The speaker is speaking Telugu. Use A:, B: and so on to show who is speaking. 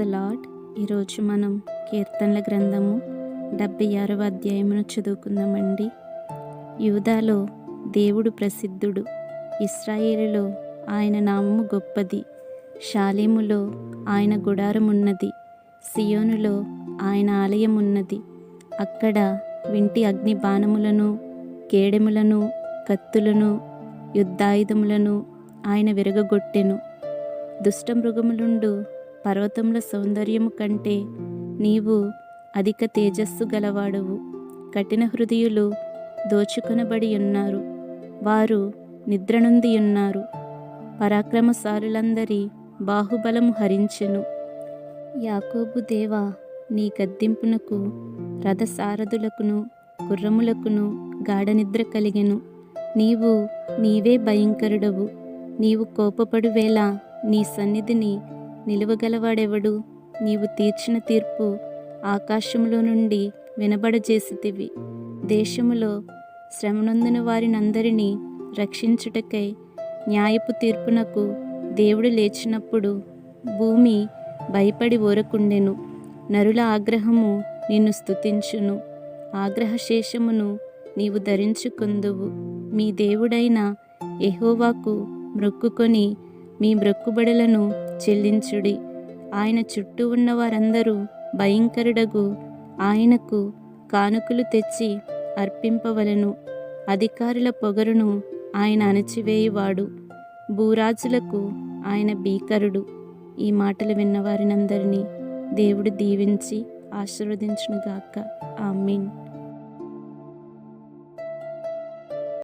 A: ద లాడ్ ఈరోజు మనం కీర్తనల గ్రంథము డెబ్బై ఆరవ అధ్యాయమును చదువుకుందామండి. యూదాలో దేవుడు ప్రసిద్ధుడు. ఇస్రాయేలులో ఆయన నామము గొప్పది. షాలేములో ఆయన గుడారమున్నది. సియోనులో ఆయన ఆలయమున్నది. అక్కడ వింటి అగ్ని బాణములను కేడెములను కత్తులను యుద్ధాయుధములను ఆయన విరగగొట్టెను. దుష్టమృగములుండు పర్వతముల సౌందర్యము కంటే నీవు అధిక తేజస్సు గలవాడవు. కఠిన హృదయులు దోచుకొనబడి ఉన్నారు. వారు నిద్రనుంది ఉన్నారు. పరాక్రమశాలులందరి బాహుబలము హరించెను. యాకోబు దేవా నీ గద్దింపునకు రథసారథులకును గుర్రములకును గాఢనిద్ర కలిగెను. నీవు నీవే భయంకరుడవు. నీవు కోపపడువేళ నీ సన్నిధిని నిలువగలవాడెవడు? నీవు తీర్చిన తీర్పు ఆకాశములో నుండి వినబడజేసితివి. దేశములో శ్రమనొందిన వారినందరినీ రక్షించుటకై న్యాయపు తీర్పునకు దేవుడు లేచినప్పుడు భూమి భయపడి ఊరకుండెను. నరుల ఆగ్రహము నిన్ను స్తుతించును. ఆగ్రహశేషమును నీవు ధరించుకుందువు. మీ దేవుడైన ఎహోవాకు మ్రొక్కుకొని మీ మ్రొక్కుబడులను చెల్లించుడి. ఆయన చుట్టూ ఉన్న వారందరూ భయంకరుడగు. ఆయనకు కానుకలు తెచ్చి అర్పింపవలను. అధికారుల పొగరును ఆయన అణచివేయువాడు. భూరాజులకు ఆయన భీకరుడు. ఈ మాటలు విన్న వారినందరినీ దేవుడు దీవించి ఆశీర్వదించునుగాక. మీన్